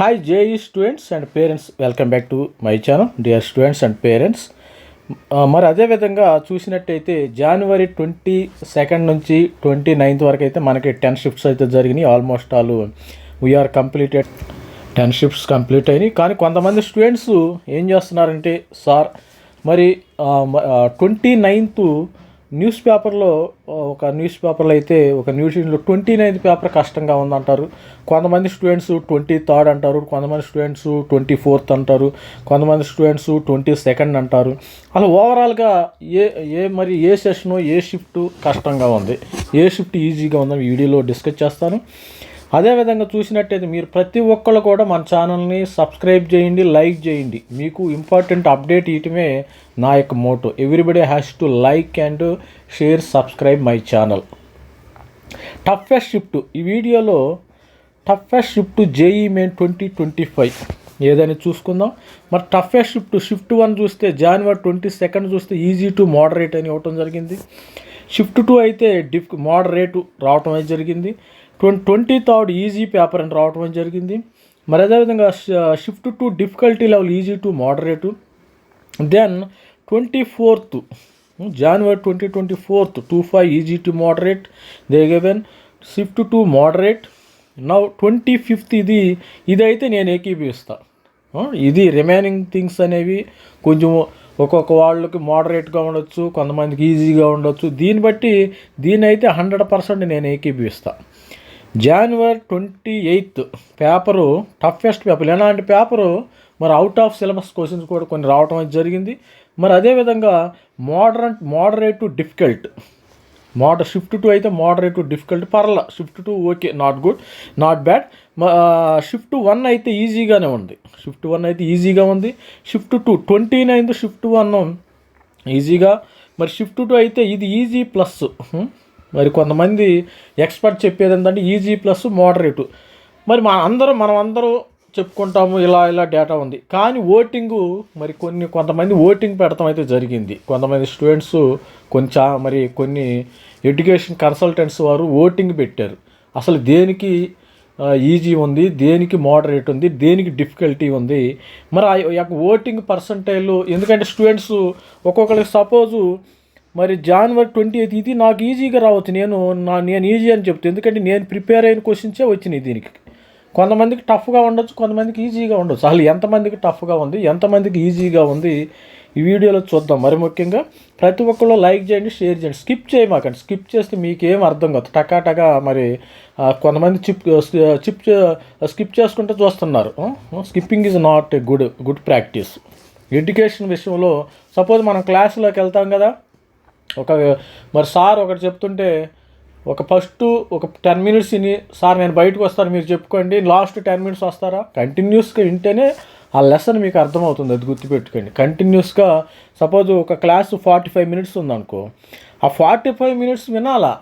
Hi JEE students and parents welcome back to my channel dear students and parents మరి అదేవిధంగా చూసినట్టయితే జనవరి twenty second నుంచి twenty ninth వరకు అయితే మనకి టెన్ షిఫ్ట్స్ అయితే జరిగినాయి. Almost all we are completed ten shifts complete అయినాయి. కానీ కొంతమంది స్టూడెంట్స్ ఏం చేస్తున్నారంటే సార్ మరి ట్వంటీ నైన్త్ న్యూస్ పేపర్లో ఒక న్యూస్ పేపర్లో అయితే ఒక న్యూస్లో ట్వంటీ నైన్త్ పేపర్ కష్టంగా ఉందంటారు. కొంతమంది స్టూడెంట్స్ ట్వంటీ థర్డ్ అంటారు కొంతమంది స్టూడెంట్స్ ట్వంటీ ఫోర్త్ అంటారు కొంతమంది స్టూడెంట్స్ ట్వంటీ సెకండ్ అంటారు. అలా ఓవరాల్గా ఏ ఏ మరి ఏ సెషను ఏ షిఫ్ట్ కష్టంగా ఉంది? ఏ షిఫ్ట్ ఈజీగా ఉందని వీడియోలో డిస్కస్ చేస్తాను. అదేవిధంగా చూసినట్టయితే మీరు ప్రతి ఒక్కళ్ళు కూడా మన ఛానల్ని సబ్స్క్రైబ్ చేయండి లైక్ చేయండి. మీకు ఇంపార్టెంట్ అప్డేట్ ఇయటమే నా యొక్క motto. Everybody has to like and share subscribe my channel toughest shift ఈ వీడియోలో toughest shift JE main twenty twenty five ఏదైనా చూసుకుందాం. మరి టఫెస్ట్ షిఫ్ట్ షిఫ్ట్ వన్ చూస్తే జనవరి ట్వంటీ సెకండ్ చూస్తే ఈజీ టు మోడరేట్ అని ఇవ్వటం జరిగింది. షిఫ్ట్ టూ అయితే డిఫ్ మోడరేటు రావటం అయితే జరిగింది. Twenty twenty third easy paper అని రావటం జరిగింది. మరి అదేవిధంగా shift two difficulty level easy to moderate. Then twenty fourth January twenty twenty fourth two five easy to moderate they given shift to moderate. Now twenty fifth ఇది ఇదైతే నేను ఏకీభవిస్తా ఇది remaining things అనేవి కొంచెం ఒక్కొక్క వాళ్ళకి మోడరేట్గా ఉండొచ్చు కొంతమందికి ఈజీగా ఉండొచ్చు. దీన్ని బట్టి దీన్ని అయితే హండ్రెడ్ పర్సెంట్ నేను ఏకీభవిస్తాను January twenty eighth paper toughest paper ఎలాంటి పేపరు మరి అవుట్ ఆఫ్ సిలబస్ క్వశ్చన్స్ కూడా కొన్ని రావటం అనేది జరిగింది. మరి అదేవిధంగా మోడరన్ మోడరేట్ టు డిఫికల్ట్ మోడర్ షిఫ్ట్ టూ అయితే మోడరేట్ టు డిఫికల్ట్ పర్ల. Shift two okay not good not bad shift one అయితే ఈజీగానే ఉంది. షిఫ్ట్ వన్ అయితే ఈజీగా ఉంది. Shift two twenty ninth shift one ఈజీగా మరి షిఫ్ట్ టూ అయితే ఇది ఈజీ ప్లస్ మరి కొంతమంది ఎక్స్పర్ట్ చెప్పేది ఏంటంటే ఈజీ ప్లస్ మోడరేటు. మరి మన అందరూ మనం అందరూ చెప్పుకుంటాము ఇలా ఇలా డేటా ఉంది. కానీ ఓటింగు మరి కొన్ని కొంతమంది ఓటింగ్ పెడతాం అయితే జరిగింది. కొంతమంది స్టూడెంట్స్ కొంచెం మరి కొన్ని ఎడ్యుకేషన్ కన్సల్టెంట్స్ వారు ఓటింగ్ పెట్టారు. అసలు దేనికి ఈజీ ఉంది దేనికి మోడరేట్ ఉంది దేనికి డిఫికల్టీ ఉంది? మరి ఆ యొక్క ఓటింగ్ పర్సంటేజ్ ఎందుకంటే స్టూడెంట్స్ ఒక్కొక్కరికి సపోజు మరి జనవరి ట్వంటీ ఎయిత్ ఇది నాకు ఈజీగా రావచ్చు. నేను నా నేను ఈజీ అని చెప్తాను ఎందుకంటే నేను ప్రిపేర్ అయిన క్వశ్చన్సే వచ్చినాయి దీనికి. కొంతమందికి టఫ్గా ఉండొచ్చు కొంతమందికి ఈజీగా ఉండొచ్చు. అసలు ఎంతమందికి టఫ్గా ఉంది ఎంతమందికి ఈజీగా ఉంది ఈ వీడియోలో చూద్దాం. మరి ముఖ్యంగా ప్రతి ఒక్కళ్ళు లైక్ చేయండి షేర్ చేయండి. స్కిప్ చేయమాకండి. స్కిప్ చేస్తే మీకు అర్థం కాదు. టకాటగా మరి కొంతమంది చిప్ చిప్ స్కిప్ చేసుకుంటూ చూస్తున్నారు. Skipping is not a good good practice education విషయంలో సపోజ్ మనం క్లాసులోకి వెళ్తాం కదా ఒక మరి సార్ ఒకటి చెప్తుంటే ఒక ఫస్ట్ ఒక టెన్ మినిట్స్ విని సార్ నేను బయటకు వస్తాను మీరు చెప్పుకోండి లాస్ట్ టెన్ మినిట్స్ వస్తారా? కంటిన్యూస్గా వింటేనే ఆ లెసన్ మీకు అర్థమవుతుంది అది గుర్తుపెట్టుకోండి. కంటిన్యూస్గా సపోజ్ ఒక క్లాస్ ఫార్టీ ఫైవ్ మినిట్స్ ఉందనుకో ఆ ఫార్టీ ఫైవ్ మినిట్స్ వినాలా?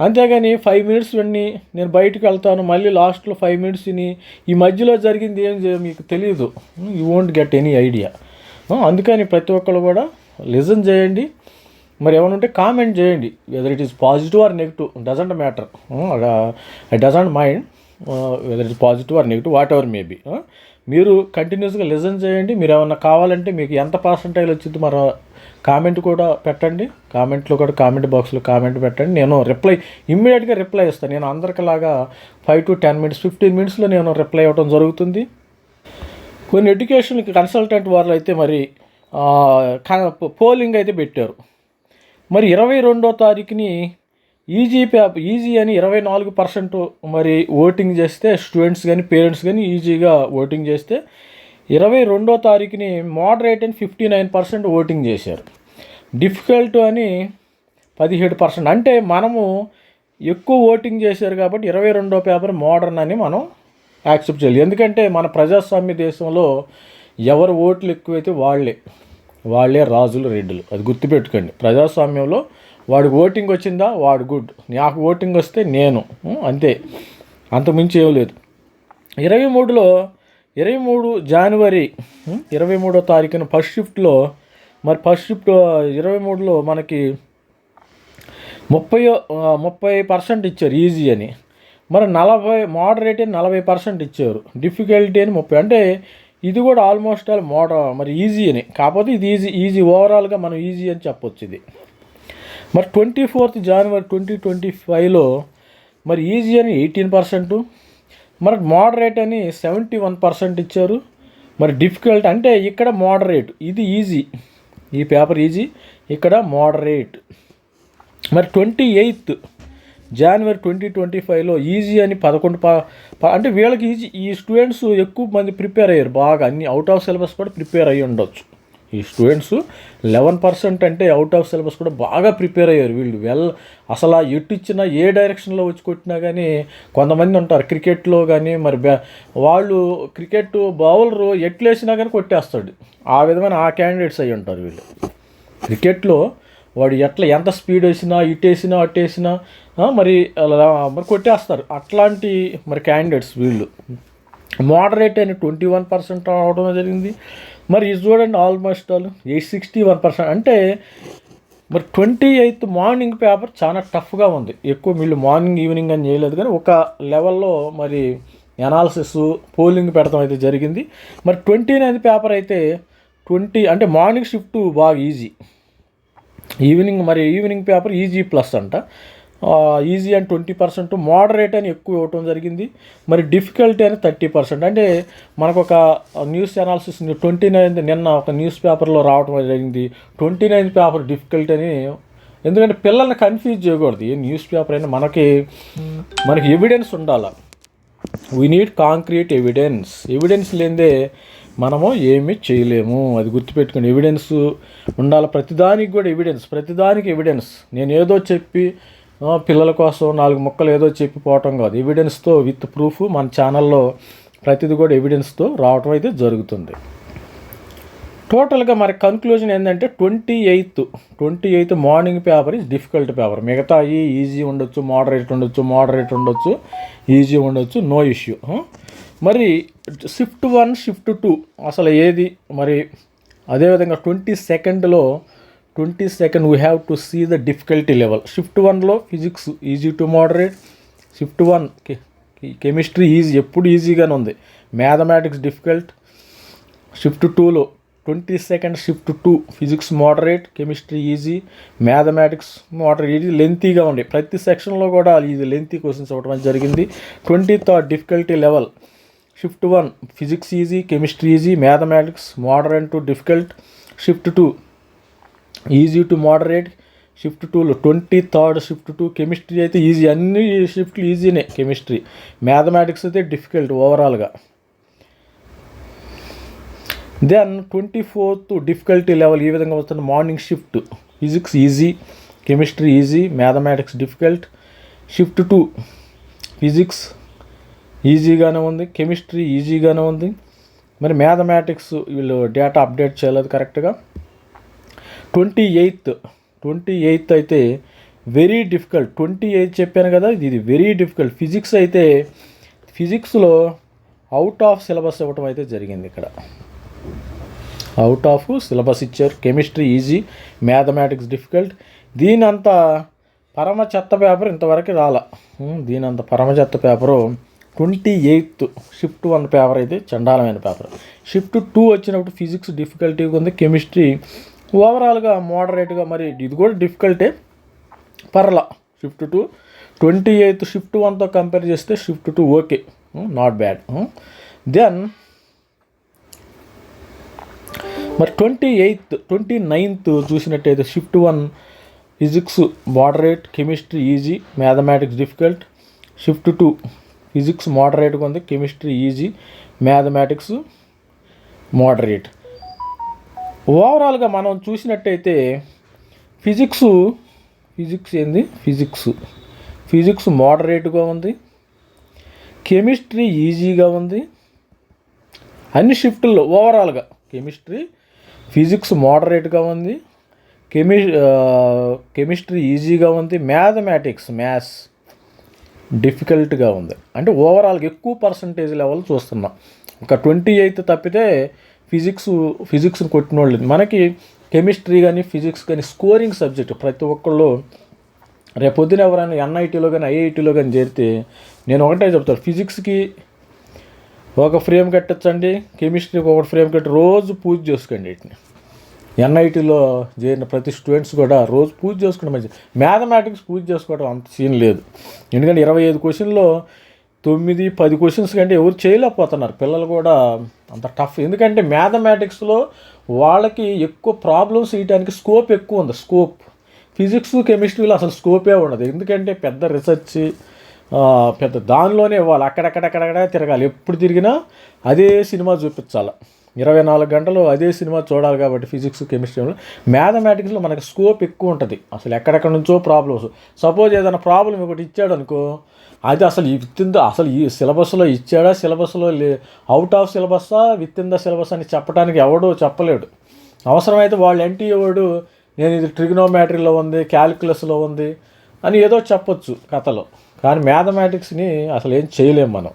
అంతేగాని ఫైవ్ మినిట్స్ విని నేను బయటకు వెళ్తాను మళ్ళీ లాస్ట్లో ఫైవ్ మినిట్స్ విని ఈ మధ్యలో జరిగింది ఏం మీకు తెలియదు you won't get any idea అందుకని ప్రతి ఒక్కరు కూడా లిజన్ చేయండి మరి ఏమైనా ఉంటే కామెంట్ చేయండి. Whether it is positive or negative doesn't matter I doesn't mind whether it positive or negative whatever maybe మీరు కంటిన్యూస్గా లిజన్ చేయండి. మీరు ఏమన్నా కావాలంటే మీకు ఎంత పర్సంటేజ్ వచ్చింది మరి కామెంట్ కూడా పెట్టండి. కామెంట్లో కూడా కామెంట్ బాక్స్లో కామెంట్ పెట్టండి. నేను రిప్లై ఇమ్మీడియట్గా రిప్లై ఇస్తాను. నేను అందరికిలాగా five to ten minutes fifteen మినిట్స్లో నేను రిప్లై ఇవ్వడం జరుగుతుంది. కొన్ని ఎడ్యుకేషన్ కన్సల్టెంట్ వాళ్ళు అయితే మరి పోలింగ్ అయితే పెట్టారు. మరి ఇరవై రెండో తారీఖుని ఈజీ పేపర్ ఈజీ అని ఇరవై నాలుగు పర్సెంట్ మరి ఓటింగ్ చేస్తే స్టూడెంట్స్ కానీ పేరెంట్స్ కానీ ఈజీగా ఓటింగ్ చేస్తే ఇరవై రెండో తారీఖుని మోడరేట్ అని ఫిఫ్టీ నైన్ పర్సెంట్ ఓటింగ్ చేశారు. డిఫికల్ట్ అని పదిహేడు పర్సెంట్. అంటే మనము ఎక్కువ ఓటింగ్ చేశారు కాబట్టి ఇరవై రెండో పేపర్ మోడర్న్ అని మనం యాక్సెప్ట్ చేయాలి. ఎందుకంటే మన ప్రజాస్వామ్య దేశంలో ఎవరు ఓట్లు ఎక్కువైతే వాళ్ళే. వాళ్ళే రాజులు రెడ్డులు. అది గుర్తుపెట్టుకోండి. ప్రజాస్వామ్యంలో వాడికి ఓటింగ్ వచ్చిందా వాడు గుడ్. నాకు ఓటింగ్ వస్తే నేను. అంతే. అంతకుమించి ఏం లేదు. ఇరవై మూడులో ఇరవై మూడు జనవరి ఇరవై మూడో తారీఖున ఫస్ట్ షిఫ్ట్లో మరి ఫస్ట్ షిఫ్ట్ ఇరవై మూడులో మనకి ముప్పై ముప్పై పర్సెంట్ ఇచ్చారు ఈజీ అని. మరి నలభై మోడరేట్ అని నలభై పర్సెంట్ ఇచ్చారు. డిఫికల్టీ అని ముప్పై. అంటే ఇది కూడా ఆల్మోస్ట్ ఆల్ మోడ మరి ఈజీ అని కాకపోతే ఇది ఈజీ ఈజీ ఓవరాల్గా మనం ఈజీ అని చెప్పొచ్చు ఇది. మరి ట్వంటీ ఫోర్త్ జనవరి ట్వంటీ ట్వంటీ ఫైవ్లో మరి ఈజీ అని ఎయిటీన్ పర్సెంట్ మరి మోడరేట్ అని సెవెంటీ వన్ పర్సెంట్ ఇచ్చారు. మరి డిఫికల్ట్ అంటే ఇక్కడ మోడరేట్ ఇది ఈజీ ఈ పేపర్ ఈజీ ఇక్కడ మోడరేట్ మరి ట్వంటీ ఎయిత్ జనవరి ట్వంటీ ట్వంటీ ఫైవ్లో ఈజీ అని పదకొండు ప ప- అంటే వీళ్ళకి ఈజీ ఈ స్టూడెంట్స్ ఎక్కువ మంది ప్రిపేర్ అయ్యారు. బాగా అన్ని అవుట్ ఆఫ్ సిలబస్ కూడా ప్రిపేర్ అయ్యి ఉండొచ్చు. ఈ స్టూడెంట్స్ లెవెన్ పర్సెంట్ అంటే అవుట్ ఆఫ్ సిలబస్ కూడా బాగా ప్రిపేర్ అయ్యారు. వీళ్ళు వెల్ అసలు ఎటు ఇచ్చినా ఏ డైరెక్షన్లో వచ్చి కొట్టినా కానీ కొంతమంది ఉంటారు. క్రికెట్లో కానీ మరి బ్యా వాళ్ళు క్రికెట్ బౌలరు ఎట్లేసినా కానీ కొట్టేస్తాడు. ఆ విధమైన ఆ క్యాండిడేట్స్ అయి ఉంటారు వీళ్ళు. క్రికెట్లో వాడు ఎట్లా ఎంత స్పీడ్ వేసినా ఇటు వేసినా అటు వేసినా మరి అలా మరి కొట్టేస్తారు. అట్లాంటి మరి క్యాండిడేట్స్ వీళ్ళు. మోడరేట్ అయిన ట్వంటీ వన్ పర్సెంట్ రావడం జరిగింది. మరి ఇది చూడండి almost all eight sixty one percent అంటే మరి ట్వంటీ ఎయిత్ మార్నింగ్ పేపర్ చాలా టఫ్గా ఉంది. ఎక్కువ వీళ్ళు మార్నింగ్ ఈవినింగ్ అని చేయలేదు కానీ ఒక లెవెల్లో మరి ఎనాలిసిస్ పోలింగ్ పెడతాం అయితే జరిగింది. మరి ట్వంటీ నైన్త్ పేపర్ అయితే ట్వంటీ అంటే మార్నింగ్ షిఫ్ట్ బాగా ఈజీ ఈవినింగ్ మరి ఈవినింగ్ పేపర్ ఈజీ ప్లస్ అంట. ఈజీ అని ట్వంటీ పర్సెంట్ మోడరేట్ అని ఎక్కువ ఇవ్వటం జరిగింది. మరి డిఫికల్టీ అని థర్టీ పర్సెంట్. అంటే మనకు ఒక న్యూస్ అనాలిసిస్ ట్వంటీ నైన్త్ నిన్న ఒక న్యూస్ పేపర్లో రావటం జరిగింది. ట్వంటీ నైన్త్ పేపర్ డిఫికల్టీ అని ఎందుకంటే పిల్లల్ని కన్ఫ్యూజ్ చేయకూడదు. ఏ న్యూస్ పేపర్ అయినా మనకి మనకి ఎవిడెన్స్ ఉండాలి. We need concrete evidence evidence లేదే మనము ఏమీ చేయలేము. అది గుర్తుపెట్టుకుని ఎవిడెన్స్ ఉండాలి. ప్రతిదానికి కూడా ఎవిడెన్స్ ప్రతిదానికి ఎవిడెన్స్ నేను ఏదో చెప్పి పిల్లల కోసం నాలుగు మొక్కలు ఏదో చెప్పి పోవటం కాదు. ఎవిడెన్స్తో విత్ ప్రూఫ్ మన ఛానల్లో ప్రతిది కూడా ఎవిడెన్స్తో రావటం అయితే జరుగుతుంది. టోటల్గా మరి కన్క్లూజన్ ఏంటంటే twenty eighth twenty eighth morning paper is difficult paper మిగతా ఈజీ ఉండొచ్చు మోడరేట్ ఉండొచ్చు మోడరేట్ ఉండొచ్చు ఈజీ ఉండొచ్చు నో ఇష్యూ మరి షిఫ్ట్ వన్ షిఫ్ట్ టూ అసలు ఏది? మరి అదేవిధంగా ట్వంటీ సెకండ్లో twenty second we have to see the difficulty level shift వన్లో physics easy to moderate shift one chemistry easy ఎప్పుడు ఈజీగానే ఉంది. మ్యాథమెటిక్స్ డిఫికల్ట్ షిఫ్ట్ టూలో twenty second shift two physics moderate chemistry easy mathematics moderate ఇది లెంతీగా ఉండే ప్రతి సెక్షన్లో కూడా ఇది లెంతీ క్వశ్చన్స్ ఇవ్వడం జరిగింది. Twenty third difficulty level shift one physics easy chemistry easy mathematics moderate to difficult shift two easy to moderate shift టూలో twenty third shift two chemistry అయితే ఈజీ అన్ని షిఫ్ట్లు ఈజీనే కెమిస్ట్రీ మ్యాథమెటిక్స్ అయితే డిఫికల్ట్ ఓవరాల్గా then twenty fourth difficulty level ఈ విధంగా వస్తుంది morning shift physics easy chemistry easy mathematics difficult shift two physics ఈజీగానే ఉంది కెమిస్ట్రీ ఈజీగానే ఉంది. మరి మ్యాథమెటిక్స్ వీళ్ళు డేటా అప్డేట్ చేయలేదు కరెక్ట్గా. ట్వంటీ ఎయిత్ ట్వంటీ ఎయిత్ అయితే వెరీ డిఫికల్ట్. ట్వంటీ ఎయిత్ చెప్పాను కదా ఇది వెరీ డిఫికల్ట్. ఫిజిక్స్ అయితే ఫిజిక్స్లో అవుట్ ఆఫ్ సిలబస్ ఇవ్వటం అయితే జరిగింది ఇక్కడ. అవుట్ ఆఫ్ సిలబస్ ఇచ్చారు కెమిస్ట్రీ ఈజీ మ్యాథమెటిక్స్ డిఫికల్ట్. దీనంత పరమ చెత్త పేపర్ ఇంతవరకు రాల. దీనంత పరమ చెత్త paper twenty eighth shift one paper అయితే చండాలమైన పేపర్. షిఫ్ట్ టూ వచ్చినప్పుడు ఫిజిక్స్ డిఫికల్టీగా ఉంది కెమిస్ట్రీ ఓవరాల్గా మోడరేట్గా మరి ఇది కూడా డిఫికల్టే. పర్లా shift two twenty eighth shift వన్తో compare చేస్తే shift two okay not bad then మరి ట్వంటీ ఎయిత్ ట్వంటీ నైన్త్ చూసినట్టయితే shift one physics moderate chemistry easy mathematics difficult shift two physics మోడరేట్గా ఉంది కెమిస్ట్రీ ఈజీ మ్యాథమెటిక్స్ మోడరేట్ ఓవరాల్గా మనం చూసినట్టయితే physics physics ఏంది? Physics physics మోడరేట్గా ఉంది కెమిస్ట్రీ ఈజీగా ఉంది అన్ని షిఫ్టుల్లో ఓవరాల్గా కెమిస్ట్రీ ఫిజిక్స్ మోడరేట్గా ఉంది కెమి కెమిస్ట్రీ ఈజీగా ఉంది మ్యాథమెటిక్స్ మ్యాథ్స్ డిఫికల్ట్గా ఉంది. అంటే ఓవరాల్గా ఎక్కువ పర్సంటేజ్ లెవెల్ చూస్తున్నాం. ఒక ట్వంటీ ఎయిత్ తప్పితే ఫిజిక్స్ ఫిజిక్స్ కొట్టిన వాళ్ళు మనకి కెమిస్ట్రీ కానీ ఫిజిక్స్ కానీ స్కోరింగ్ సబ్జెక్ట్ ప్రతి ఒక్కళ్ళు రేపు పొద్దున ఎవరైనా ఎన్ఐటీలో కానీ ఐఐటీలో కానీ చేరితే నేను ఒకటే చెప్తాను. ఫిజిక్స్కి ఒక ఫ్రేమ్ కట్టచ్చండి కెమిస్ట్రీకి ఒక ఫ్రేమ్ కట్టి రోజు పూజ చేసుకోండి వీటిని. ఎన్ఐటీలో చేరిన ప్రతి స్టూడెంట్స్ కూడా రోజు పూజ చేసుకోవడం మంచిది. మ్యాథమెటిక్స్ పూజ చేసుకోవడం అంత సీన్ లేదు. ఎందుకంటే ఇరవై ఐదు క్వశ్చన్లో తొమ్మిది పది క్వశ్చన్స్ కంటే ఎవరు చేయలేకపోతున్నారు. పిల్లలు కూడా అంత టఫ్ ఎందుకంటే మ్యాథమెటిక్స్లో వాళ్ళకి ఎక్కువ ప్రాబ్లమ్స్ ఇవ్వడానికి స్కోప్ ఎక్కువ ఉంది. స్కోప్ ఫిజిక్స్ కెమిస్ట్రీలో అసలు స్కోపే ఉండదు. ఎందుకంటే పెద్ద రీసెర్చ్ పెద్ద దానిలోనే ఇవ్వాలి. అక్కడక్కడక్కడక్కడ తిరగాలి. ఎప్పుడు తిరిగినా అదే సినిమా చూపించాలి. ఇరవై నాలుగు గంటలు అదే సినిమా చూడాలి కాబట్టి ఫిజిక్స్ కెమిస్ట్రీలో మ్యాథమెటిక్స్లో మనకి స్కోప్ ఎక్కువ ఉంటుంది. అసలు ఎక్కడెక్కడ నుంచో ప్రాబ్లమ్స్ సపోజ్ ఏదైనా ప్రాబ్లం ఒకటి ఇచ్చాడు అనుకో అది అసలు విత్ ఇన్ ద అసలు ఈ సిలబస్లో ఇచ్చాడా సిలబస్లో లే అవుట్ ఆఫ్ సిలబస్సా విత్ ఇన్ ద సిలబస్ అని చెప్పడానికి ఎవడో చెప్పలేడు. అవసరమైతే వాళ్ళు ఎంటీ వాడు నేను ఇది ట్రిగ్నోమెట్రీలో ఉంది క్యాలిక్యులస్లో ఉంది అని ఏదో చెప్పొచ్చు కథలో. కానీ మ్యాథమెటిక్స్ని అసలు ఏం చేయలేము మనం.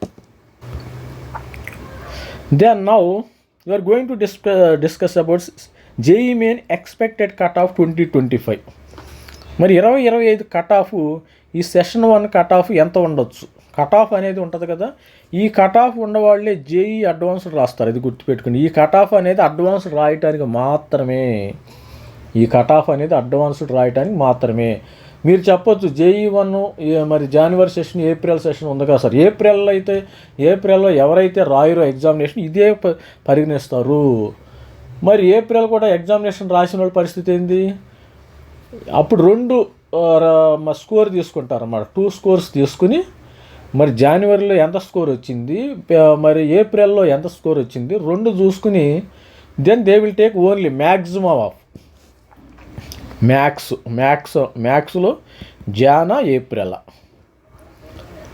Then now you are going to disc discuss about JEE main expected cut off twenty twenty five మరి ఇరవై ఇరవై ఐదు కట్ ఆఫ్ ఈ సెషన్ వన్ కట్ ఆఫ్ ఎంత ఉండొచ్చు? కట్ ఆఫ్ అనేది ఉంటుంది కదా. ఈ కట్ ఆఫ్ ఉన్నవాళ్ళే జేఈ అడ్వాన్స్డ్ రాస్తారు. ఇది గుర్తుపెట్టుకుని ఈ కట్ ఆఫ్ అనేది అడ్వాన్స్డ్ రాయటానికి మాత్రమే. ఈ కట్ ఆఫ్ అనేది అడ్వాన్స్డ్ రాయటానికి మాత్రమే. మీరు చెప్పొచ్చు జేఈ వన్ మరి జనవరి సెషన్ ఏప్రిల్ సెషన్ ఉంది కదా సార్. ఏప్రిల్లో అయితే ఏప్రిల్లో ఎవరైతే రాయరో ఎగ్జామినేషన్ ఇదే పరిగణిస్తారు. మరి ఏప్రిల్ కూడా ఎగ్జామినేషన్ రాసిన వాళ్ళ పరిస్థితి ఏంది? అప్పుడు రెండు స్కోర్ తీసుకుంటారు అన్నమాట. టూ స్కోర్స్ తీసుకుని మరి జనవరిలో ఎంత స్కోర్ వచ్చింది మరి ఏప్రిల్లో ఎంత స్కోర్ వచ్చింది రెండు చూసుకుని then they will take only maximum of. Max max మ్యాక్స్లో జానా ఏప్రిల్.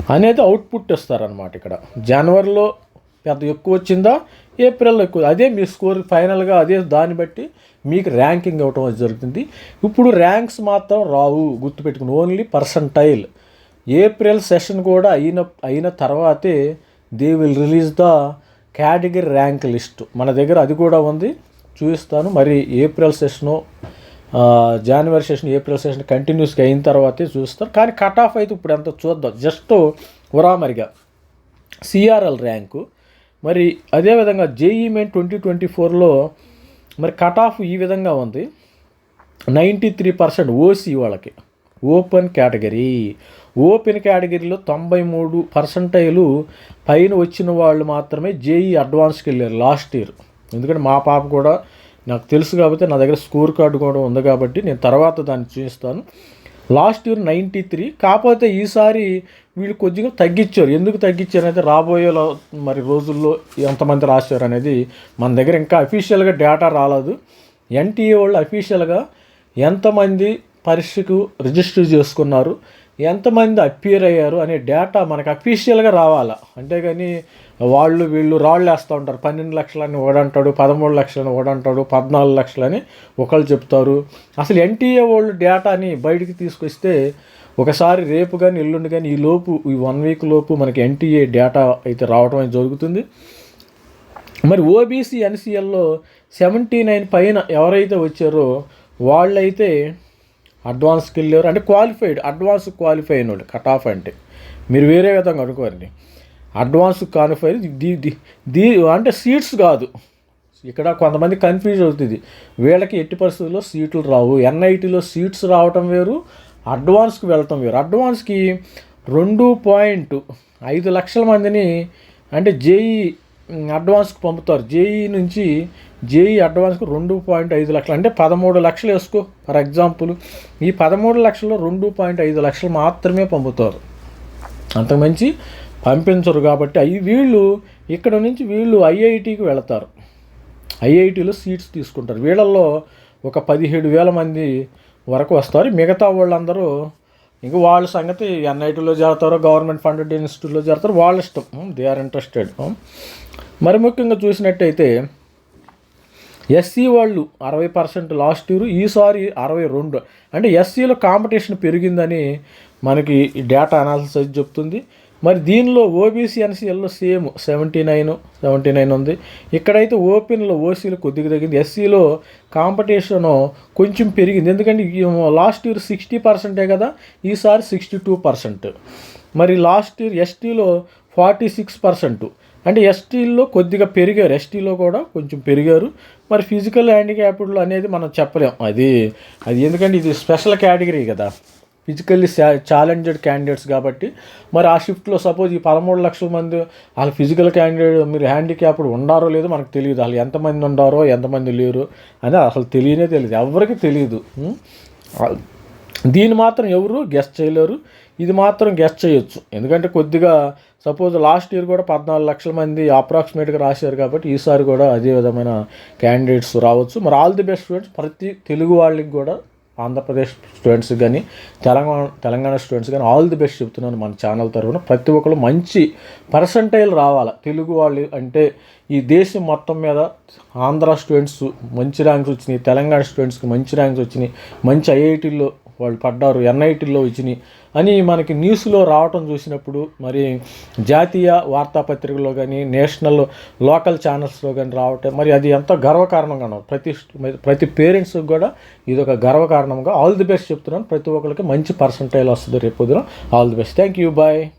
అనేది అవుట్పుట్ ఇస్తారనమాట ఇక్కడ. జనవరిలో పెద్ద ఎక్కువ వచ్చిందా ఏప్రిల్లో ఎక్కువ? అదే మీ స్కోర్ ఫైనల్గా అదే దాన్ని బట్టి మీకు ర్యాంకింగ్ ఇవ్వటం జరుగుతుంది. ఇప్పుడు ర్యాంక్స్ మాత్రం రావు గుర్తుపెట్టుకుని. Only percentile. ఏప్రిల్ సెషన్ కూడా అయిన అయిన తర్వాతే they will release the category rank list. మన దగ్గర అది కూడా ఉంది. చూపిస్తాను. మరి ఏప్రిల్ సెషను జనవరి సెషన్ ఏప్రిల్ సెషన్ కంటిన్యూస్గా అయిన తర్వాతే చూస్తారు. కానీ కట్ ఆఫ్ అయితే ఇప్పుడు ఎంత చూద్దాం. జస్ట్ ఉరామరిగా. సిఆర్ఎల్ ర్యాంకు మరి అదేవిధంగా జేఈ మెయిన్ ట్వంటీ ట్వంటీ ఫోర్లో మరి కట్ ఆఫ్ ఈ విధంగా ఉంది. నైంటీ త్రీ పర్సెంట్ ఓసీ వాళ్ళకి. ఓపెన్ కేటగిరీ ఓపెన్ కేటగిరీలో తొంభై మూడు పర్సంటైలు పైన వచ్చిన వాళ్ళు మాత్రమే జేఈ అడ్వాన్స్కి వెళ్ళారు లాస్ట్ ఇయర్ ఎందుకంటే మా పాప కూడా నాకు తెలుసు కాబట్టి నా దగ్గర స్కోర్ కార్డు కూడా ఉంది కాబట్టి నేను తర్వాత దాన్ని చూపిస్తాను. లాస్ట్ ఇయర్ నైంటీ త్రీ కాకపోతే ఈసారి వీళ్ళు కొద్దిగా తగ్గించారు. ఎందుకు తగ్గించారు అనేది రాబోయే మరి రోజుల్లో ఎంతమంది రాశారు అనేది మన దగ్గర ఇంకా అఫీషియల్గా డేటా రాలేదు. ఎన్టీఏ వాళ్ళు అఫీషియల్గా ఎంతమంది పరీక్షకు రిజిస్టర్ చేసుకున్నారు? ఎంతమంది అప్పీర్ అయ్యారు అనే డేటా మనకు అఫీషియల్గా రావాలా? అంతేగాని వాళ్ళు వీళ్ళు రాళ్ళు వేస్తూ ఉంటారు. పన్నెండు లక్షలని ఓడంటాడు పదమూడు లక్షలని ఓడంటాడు పద్నాలుగు లక్షలని ఒకళ్ళు చెప్తారు. అసలు ఎన్టీఏ వాళ్ళు డేటాని బయటికి తీసుకొస్తే ఒకసారి రేపు కానీ ఎల్లుండి కానీ ఈ లోపు ఈ వన్ వీక్ లోపు మనకి ఎన్టీఏ డేటా అయితే రావడం అనేది జరుగుతుంది. మరి ఓబీసీ ఎన్సీఎల్లో సెవెంటీ నైన్ పైన ఎవరైతే వచ్చారో వాళ్ళైతే అడ్వాన్స్కి వెళ్ళారు అంటే క్వాలిఫైడ్ అడ్వాన్స్ క్వాలిఫై అయిన వాళ్ళు కట్ ఆఫ్ అంటే. మీరు వేరే విధంగా అనుకోరండి అడ్వాన్స్ క్వాలిఫై దీ దీ- దీ అంటే సీట్స్ కాదు. ఇక్కడ కొంతమంది కన్ఫ్యూజ్ అవుతుంది. వీళ్ళకి ఎట్టి పరిస్థితుల్లో సీట్లు రావు. ఎన్ఐటీలో సీట్స్ రావటం వేరు అడ్వాన్స్కి వెళ్ళటం వేరు. అడ్వాన్స్కి రెండు పాయింట్ ఐదు లక్షల మందిని అంటే జేఈ అడ్వాన్స్కి పంపుతారు. జేఈ నుంచి జేఈ అడ్వాన్స్కి రెండు పాయింట్ ఐదు లక్షలు. అంటే పదమూడు లక్షలు వేసుకో. ఫర్ ఎగ్జాంపుల్ ఈ పదమూడు లక్షల్లో రెండు పాయింట్ ఐదు లక్షలు మాత్రమే పంపుతారు. అంతకుమించి పంపించరు కాబట్టి అవి వీళ్ళు ఇక్కడ నుంచి వీళ్ళు ఐఐటికి వెళతారు. ఐఐటిలో సీట్స్ తీసుకుంటారు. వీళ్ళల్లో ఒక పదిహేడు వేల మంది వరకు వస్తారు. మిగతా వాళ్ళందరూ ఇంకా వాళ్ళ సంగతి ఎన్ఐటీలో చేరతారో గవర్నమెంట్ ఫండెడ్ ఇన్స్టిట్యూట్లో చేరతారో వాళ్ళ ఇష్టం. They are interested. మరి ముఖ్యంగా చూసినట్టయితే ఎస్సీ వాళ్ళు అరవై పర్సెంట్ లాస్ట్ ఇయర్ ఈసారి అరవై రెండు. అంటే ఎస్సీలో కాంపిటీషన్ పెరిగిందని మనకి డేటా అనాలిసిస్ చెప్తుంది. మరి దీనిలో OBC ఎన్సీఎల్లో same seventy nine seventy nine ఉంది. ఇక్కడైతే ఓపెన్లో ఓసీలో కొద్దిగా తగ్గింది. ఎస్సీలో కాంపిటీషన్ కొంచెం పెరిగింది. ఎందుకంటే లాస్ట్ ఇయర్ సిక్స్టీ పర్సెంటే కదా ఈసారి సిక్స్టీ టూ పర్సెంట్. మరి లాస్ట్ ఇయర్ ఎస్టీలో ఫార్టీ సిక్స్ పర్సెంట్. అంటే ఎస్టీల్లో కొద్దిగా పెరిగారు. ఎస్టీలో కూడా కొంచెం పెరిగారు. మరి ఫిజికల్ హ్యాండిక్యాప్డ్లు అనేది మనం చెప్పలేం. అది అది ఎందుకంటే ఇది స్పెషల్ కేటగిరీ కదా. ఫిజికల్లీ ఛాలెంజెడ్ క్యాండిడేట్స్ కాబట్టి. మరి ఆ షిఫ్ట్లో సపోజ్ ఈ పదమూడు లక్షల మంది వాళ్ళ ఫిజికల్ క్యాండిడేట్ మీరు హ్యాండిక్యాప్డ్ ఉండారో లేదో మనకు తెలియదు. వాళ్ళు ఎంతమంది ఉండారో ఎంతమంది లేరు అని అసలు తెలియనే తెలియదు. ఎవరికి తెలియదు. దీన్ని మాత్రం ఎవరు గెస్ట్ చేయలేరు. ఇది మాత్రం గెస్ట్ చేయొచ్చు. ఎందుకంటే కొద్దిగా సపోజ్ లాస్ట్ ఇయర్ కూడా పద్నాలుగు లక్షల మంది అప్రాక్సిమేట్గా రాశారు కాబట్టి ఈసారి కూడా అదే విధమైన క్యాండిడేట్స్ రావచ్చు. మరి ఆల్ ది బెస్ట్ స్టూడెంట్స్ ప్రతి తెలుగు వాళ్ళకి కూడా ఆంధ్రప్రదేశ్ స్టూడెంట్స్ కానీ తెలంగాణ తెలంగాణ స్టూడెంట్స్ కానీ ఆల్ ది బెస్ట్ చెప్తున్నాను మన ఛానల్ తరఫున. ప్రతి ఒక్కరు మంచి పర్సంటైల్ రావాలి? తెలుగు వాళ్ళు అంటే ఈ దేశం మొత్తం మీద ఆంధ్ర స్టూడెంట్స్ మంచి ర్యాంక్స్ వచ్చినాయి తెలంగాణ స్టూడెంట్స్కి మంచి ర్యాంక్స్ వచ్చినాయి మంచి ఐఐటీల్లో వాళ్ళు పడ్డారు ఎన్ఐటీలో వచ్చినాయి అని మనకి న్యూస్లో రావటం చూసినప్పుడు మరి జాతీయ వార్తాపత్రికలో కానీ నేషనల్ లోకల్ ఛానల్స్లో కానీ రావటం మరి అది ఎంతో గర్వకారణంగా ప్రతి ప్రతి పేరెంట్స్కి కూడా ఇది ఒక గర్వకారణంగా ఆల్ ది బెస్ట్ చెప్తున్నాను. ప్రతి ఒక్కరికి మంచి పర్సంటైల్ వస్తుంది రేపు పొద్దున. All the best. Thank you. Bye.